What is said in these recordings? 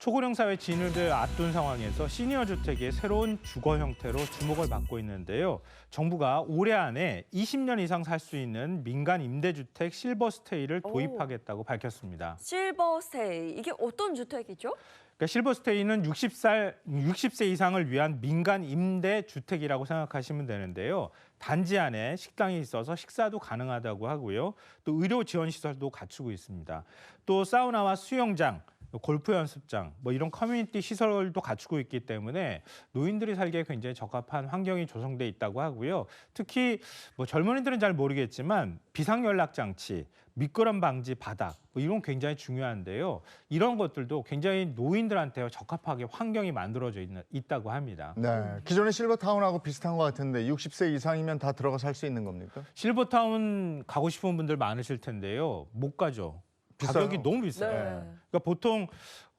초고령 사회 진을 앞둔 상황에서 시니어 주택의 새로운 주거 형태로 주목을 받고 있는데요. 정부가 올해 안에 20년 이상 살 수 있는 민간 임대주택 실버스테이를 오. 도입하겠다고 밝혔습니다. 실버스테이 이게 어떤 주택이죠? 그러니까 실버스테이는 60살, 60세 이상을 위한 민간 임대 주택이라고 생각하시면 되는데요. 단지 안에 식당이 있어서 식사도 가능하다고 하고요. 또 의료 지원 시설도 갖추고 있습니다. 또 사우나와 수영장, 골프 연습장, 뭐 이런 커뮤니티 시설도 갖추고 있기 때문에 노인들이 살기에 굉장히 적합한 환경이 조성돼 있다고 하고요. 특히 뭐 젊은이들은 잘 모르겠지만 비상 연락 장치, 미끄럼 방지 바닥 뭐 이런 굉장히 중요한데요. 이런 것들도 굉장히 노인들한테 적합하게 환경이 만들어져 있, 있다고 합니다. 네, 기존의 실버타운하고 비슷한 것 같은데 60세 이상이면 다 들어가 살 수 있는 겁니까? 실버타운 가고 싶은 분들 많으실 텐데요. 못 가죠. 비싸요? 가격이 너무 비싸요. 네. 그러니까 보통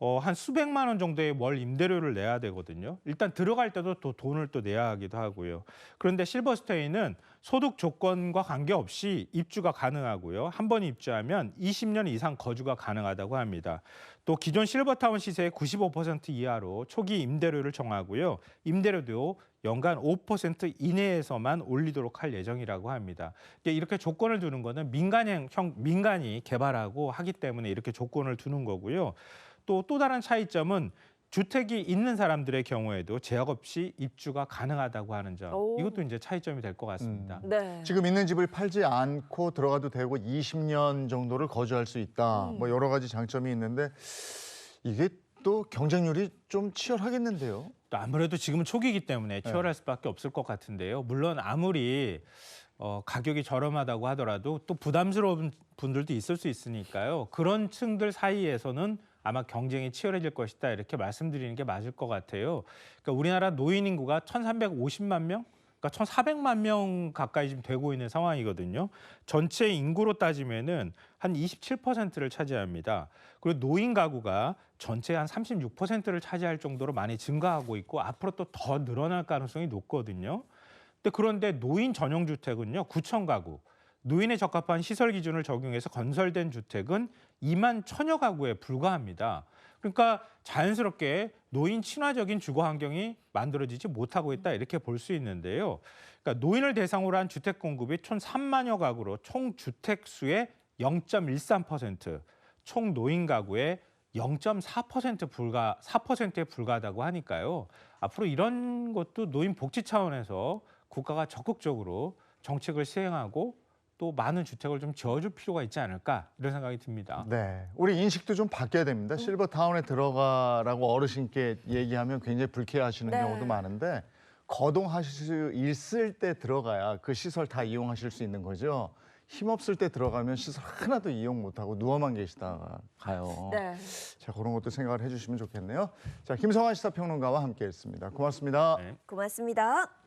어, 한 수백만 원 정도의 월 임대료를 내야 되거든요. 일단 들어갈 때도 또 돈을 또 내야 하기도 하고요. 그런데 실버스테이는 소득 조건과 관계없이 입주가 가능하고요. 한 번 입주하면 20년 이상 거주가 가능하다고 합니다. 또 기존 실버타운 시세의 95% 이하로 초기 임대료를 정하고요. 임대료도 연간 5% 이내에서만 올리도록 할 예정이라고 합니다. 이렇게 조건을 두는 거는 민간형 형- 민간이 개발하고 하기 때문에 이렇게 조건을 두는 거고요. 또 또 다른 차이점은 주택이 있는 사람들의 경우에도 제약 없이 입주가 가능하다고 하는 점. 오. 이것도 이제 차이점이 될 것 같습니다. 네. 지금 있는 집을 팔지 않고 들어가도 되고 20년 정도를 거주할 수 있다. 음. 뭐 여러 가지 장점이 있는데 이게 또 경쟁률이 좀 치열하겠는데요. 또 아무래도 지금은 초기이기 때문에 치열할 수밖에 없을 것 같은데요. 물론 아무리 어, 가격이 저렴하다고 하더라도 또 부담스러운 분들도 있을 수 있으니까요. 그런 층들 사이에서는 아마 경쟁이 치열해질 것이다 이렇게 말씀드리는 게 맞을 것 같아요. 그러니까 우리나라 노인 인구가 1,350만 명, 그러니까 1,400만 명 가까이 지금 되고 있는 상황이거든요. 전체 인구로 따지면은 한 27%를 차지합니다. 그리고 노인 가구가 전체 한 36%를 차지할 정도로 많이 증가하고 있고 앞으로 또 더 늘어날 가능성이 높거든요. 그런데 노인 전용 주택은요, 9천 가구. 노인에 적합한 시설 기준을 적용해서 건설된 주택은 2만 천여 가구에 불과합니다. 그러니까 자연스럽게 노인 친화적인 주거 환경이 만들어지지 못하고 있다 이렇게 볼 수 있는데요. 그러니까 노인을 대상으로 한 주택 공급이 총 3만여 가구로 총 주택 수의 0.13%, 총 노인 가구의 0.4% 불과 4%에 불과하다고 하니까요. 앞으로 이런 것도 노인 복지 차원에서 국가가 적극적으로 정책을 시행하고 또 많은 주택을 좀 지어줄 필요가 있지 않을까 이런 생각이 듭니다. 네, 우리 인식도 좀 바뀌어야 됩니다. 실버타운에 들어가라고 어르신께 얘기하면 굉장히 불쾌하시는 네. 경우도 많은데 거동하실 수 있을 때 들어가야 그 시설 다 이용하실 수 있는 거죠. 힘없을 때 들어가면 시설 하나도 이용 못하고 누워만 계시다가 가요. 네. 자, 그런 것도 생각을 해주시면 좋겠네요. 자, 김성환 시사평론가와 함께했습니다. 고맙습니다. 네. 고맙습니다.